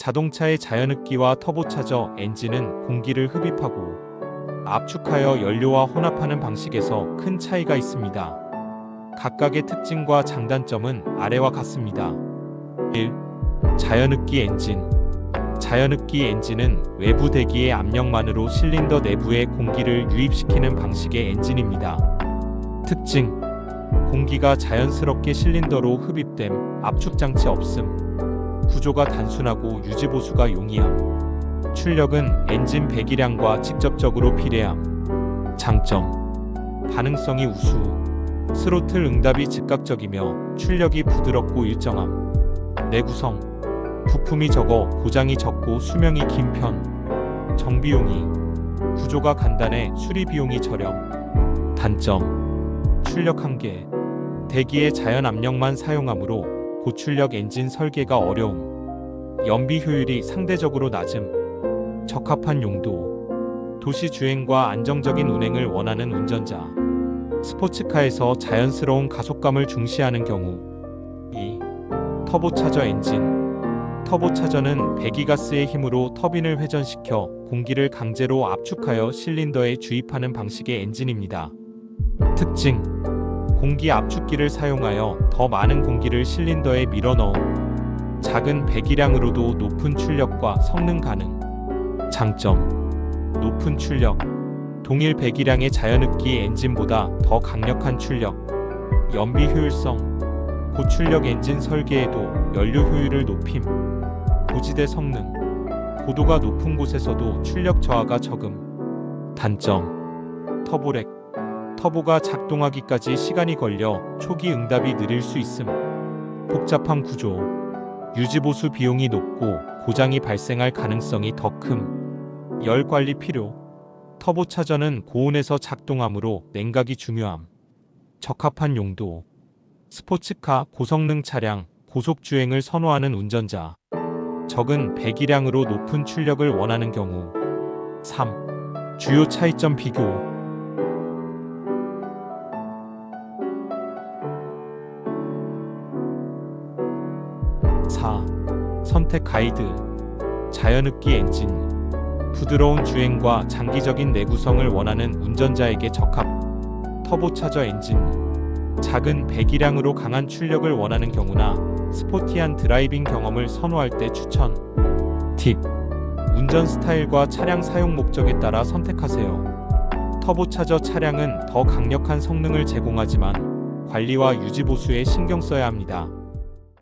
자동차의 자연흡기와 터보차저 엔진은 공기를 흡입하고 압축하여 연료와 혼합하는 방식에서 큰 차이가 있습니다. 각각의 특징과 장단점은 아래와 같습니다. 1. 자연흡기 엔진 자연흡기 엔진은 외부 대기의 압력만으로 실린더 내부에 공기를 유입시키는 방식의 엔진입니다. 특징 공기가 자연스럽게 실린더로 흡입됨, 압축 장치 없음. 구조가 단순하고 유지 보수가 용이함. 출력은 엔진 배기량과 직접적으로 비례함. 장점 반응성이 우수. 스로틀 응답이 즉각적이며 출력이 부드럽고 일정함. 내구성 부품이 적어 고장이 적고 수명이 긴 편. 정비용이 구조가 간단해 수리 비용이 저렴. 단점 출력 한계 대기의 자연 압력만 사용하므로 고출력 엔진 설계가 어려움. 연비 효율이 상대적으로 낮음. 적합한 용도. 도시 주행과 안정적인 운행을 원하는 운전자. 스포츠카에서 자연스러운 가속감을 중시하는 경우. 2. 터보차저 엔진. 터보차저는 배기가스의 힘으로 터빈을 회전시켜 공기를 강제로 압축하여 실린더에 주입하는 방식의 엔진입니다. 특징 공기 압축기를 사용하여 더 많은 공기를 실린더에 밀어넣음. 작은 배기량으로도 높은 출력과 성능 가능. 장점 높은 출력 동일 배기량의 자연흡기 엔진보다 더 강력한 출력. 연비 효율성 고출력 엔진 설계에도 연료 효율을 높임. 고지대 성능 고도가 높은 곳에서도 출력 저하가 적음. 단점 터보렉 터보가 작동하기까지 시간이 걸려 초기 응답이 느릴 수 있음. 복잡한 구조. 유지보수 비용이 높고 고장이 발생할 가능성이 더 큼. 열 관리 필요. 터보 차저는 고온에서 작동하므로 냉각이 중요함. 적합한 용도. 스포츠카 고성능 차량, 고속 주행을 선호하는 운전자. 적은 배기량으로 높은 출력을 원하는 경우. 3. 주요 차이점 비교. 4. 선택 가이드. 자연흡기 엔진. 부드러운 주행과 장기적인 내구성을 원하는 운전자에게 적합. 터보차저 엔진. 작은 배기량으로 강한 출력을 원하는 경우나 스포티한 드라이빙 경험을 선호할 때 추천. 팁. 운전 스타일과 차량 사용 목적에 따라 선택하세요. 터보차저 차량은 더 강력한 성능을 제공하지만 관리와 유지 보수에 신경 써야 합니다.